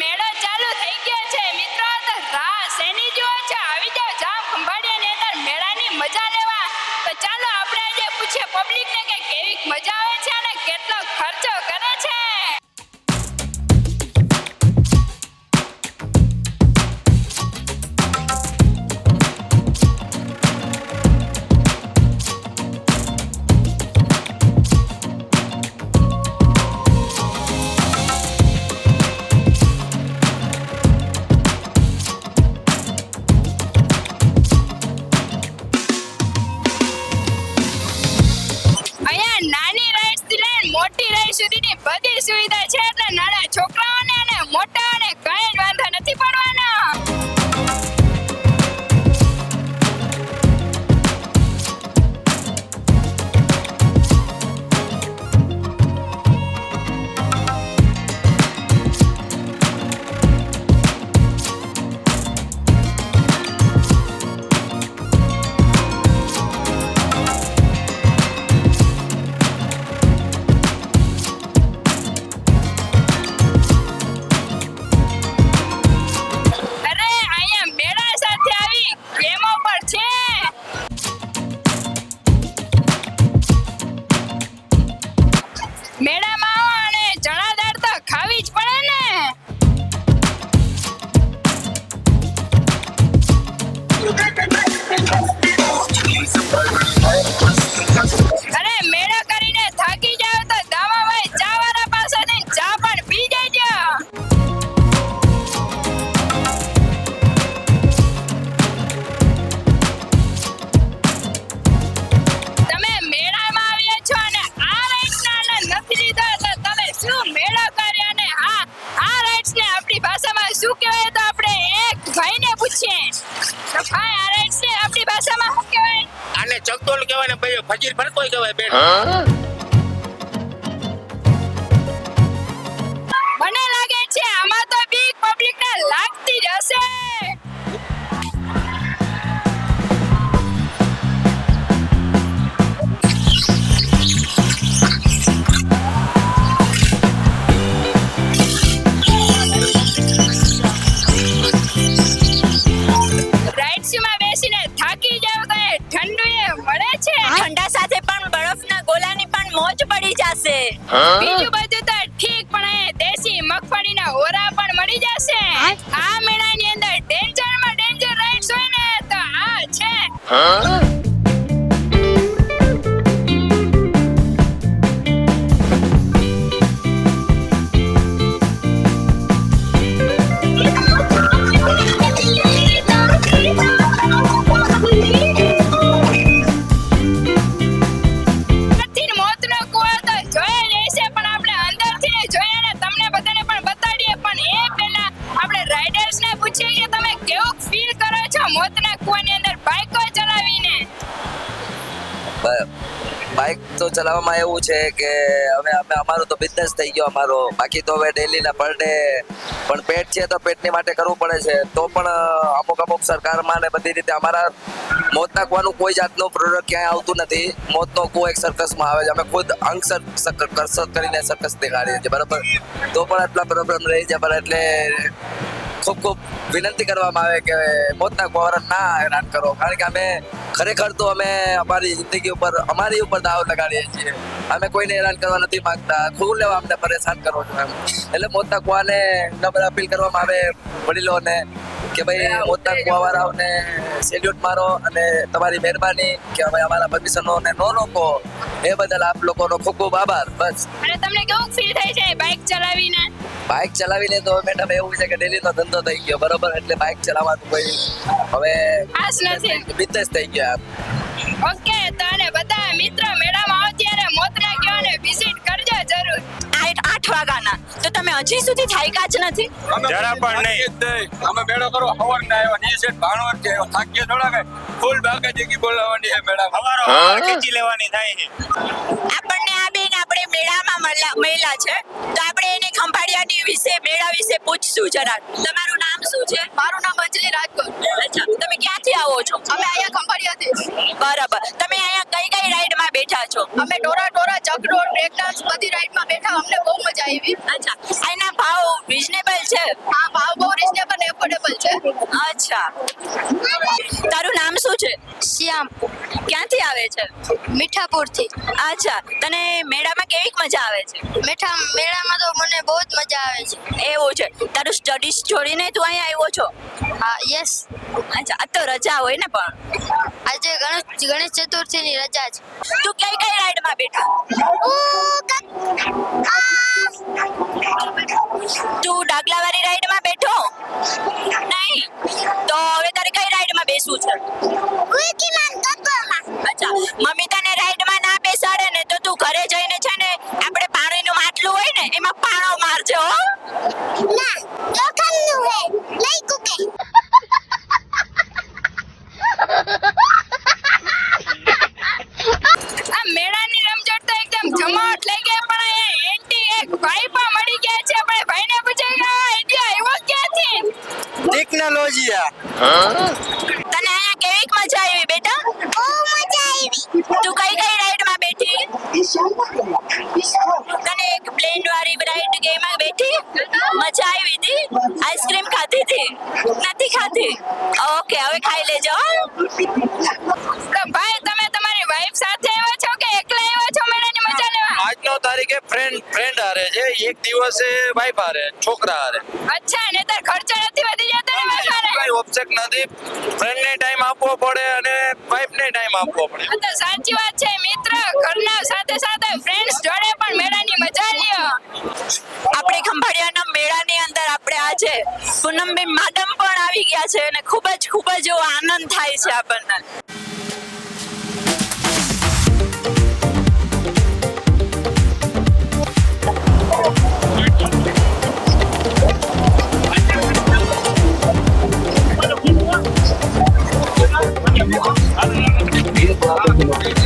મેળો ચાલુ થઈ ગયો છે. મિત્રો, તો રાહ શેની જો છે? આવી જાવ જામ ખંભાળિયાની અંદર મેળાની મજા લેવા. તો ચાલો, આપણે આજે પૂછીએ પબ્લિકને કે કેવી મજા આવે છે અને સુધીની બધી સુવિધા છે એટલે નાના છોકરાઓને કહેવાય પણ કોઈ કહેવાય બેન. મને લાગે છે આમાં તો બીક પબ્લિકને લાગતી જ હશે. જશે. બીજું બધું તો ઠીક પણ એ દેશી મગફળીના ઓરા પણ મળી જશે. આ મેળાની અંદર ડેન્જરમાં ડેન્જર રાઇડ્સ હોય ને તો આ છે. બાઇક તો ચલાવવામાં એવું છે કે હવે અમે અમારો તો બિઝનેસ થઈ ગયો અમારો. બાકી તો હવે ડેલીના પર ડે પણ પેટ છે તો પેટની માટે કરવું પડે છે. તો પણ અમુક અમુક સરકારમાં ને બધી રીતે અમારા મોતના કૂવાનું કોઈ જાતનું પ્રોડક્ટ ક્યાંય આવતું નથી. મોતનો કો એક સર્કસમાં આવે છે. અમે ખુદ અંગ કરસત કરીને સર્કસ દેખાડીએ છીએ. બરાબર? તો પણ આટલા પ્રોબ્લેમ રહી છે પણ એટલે ખૂબ ખૂબ વિનંતી કરવામાં આવે કે મોતના કુવારા ના હેરાન કરો. કારણ કે અમે ખરેખર તો અમે અમારી જિંદગી ઉપર, અમારી ઉપર દાવ લગાડીએ છીએ. અમે કોઈને હેરાન કરવા નથી માંગતા. ખૂબ લેવા અમને પરેશાન કરો છો એમ. એટલે મોતના કુવાને નમ્ર અપીલ કરવામાં આવે વડીલોને. કે ભાઈ મોતના કુવાવાળાઓને સેલ્યુટ મારો અને તમારી મહેરબાની કે અમે અમારા પરમિશનોને નો રોકો. એ બદલ આપ લોકોનો ખૂબ ખૂબ આભાર. બસ. અને તમને કેવું ફીલ થાય છે બાઇક ચલાવીને? બાઇક ચલાવીને તો મેડમ એવું છે કે ડેલીનો ધંધો થઈ ગયો બરોબર? એટલે બાઇક ચલાવવાનું કોઈ હવે ખાસ નથી. બિઝનેસ થઈ ગયો. ઓકે તો અને બધા મિત્રો મેડમ આવો ત્યારે મોતના કુવાને વિઝિટ કરજો જરૂર આઠ તો તમે હજી સુધી થાક્યા જ નથી? જરા પણ નહીં. અમે મેળો કરો હવર ના આવ્યો ની સેટ ભાણવર છે થાકીએ થોડા ફૂલ બાકા જગી બોલાવવાની છે મેળા હવારો ખેંચી લેવાની થાય છે. આપણને આ બેન આપણે મેળામાં મળ્યા- મળ્યા છે. તો આપણે એને ખંભાળિયાની વિશે મેળા વિશે પૂછશું જરા. તમારું નામ શું છે? મારું નામ અંજલિ રાજકોટ. અચ્છા તમે ક્યાંથી આવો છો? અમે અહીંયા ખંભાળિયાથી બરાબર. તમે અહીંયા કઈ કઈ રાઈડમાં બેઠા છો? અમે બ્રેક ડાન્સ બધી રાઈડમાં બેઠા અમને બહુ મજા આવી. અચ્છા એના ભાવ રીઝનેબલ છે? હા ભાવ બહુ રીઝનેબલ એફોર્ડેબલ છે. અચ્છા. તારું નામ શું છે? શ્યામ ક્યાંથી આવે છે? મીઠાપુરથી. અચ્છા તને મેળામાં કેવી મજા આવે છે? મીઠા મેળામાં તો મને બહુ જ મજા આવે છે. એવું છે. તારું સ્ટડીઝ છોડીને તું અહીંયા આવ્યો છો? હા યસ અચ્છા આ તો રજા હોય ને પણ. આજે ગણેશ ગણેશ ચતુર્થીની રજા છે. તું કઈ કઈ રાઈડમાં બેઠા? તું ડાગલાવાળી રાઈડમાં ટેકનોલોજીયા તને અહીંયા કેવી મજા આવી બેટા? બહુ મજા આવી. તું કઈ કઈ રાઈડમાં બેઠી? તને એક પ્લેન વાળી રાઈડ ગેમમાં બેઠી? મજા આવી હતી? આઈસ્ક્રીમ ખાધી હતી? નથી ખાધી? ઓકે હવે ખાઈ લેજો ભાઈ તમે તમારી વાઈફ સાથે આવ્યા ફ્રેન્ડ ફ્રેન્ડ હારે છે. એક દિવસે વાઈફ હારે છોકરા હારે અચ્છા ને તાર ખર્ચો નથી વધી જતો ને વાઈફ કઈ ઓબ્જેક્ટ નથી. ફ્રેન્ડને ટાઈમ આપવો પડે અને વાઈફને ટાઈમ આપવો પડે. તો સાચી વાત છે મિત્ર. ઘરના સાથે સાથે ફ્રેન્ડ્સ જોડે પણ મેળાની મજા લ્યો. આપણે ખંભાળિયાના મેળાની અંદર આપણે આજે પૂનમબેન માડમ પણ આવી ગયા છે અને ખૂબ જ ખૂબ જ આનંદ થાય છે આપણને. Thank you.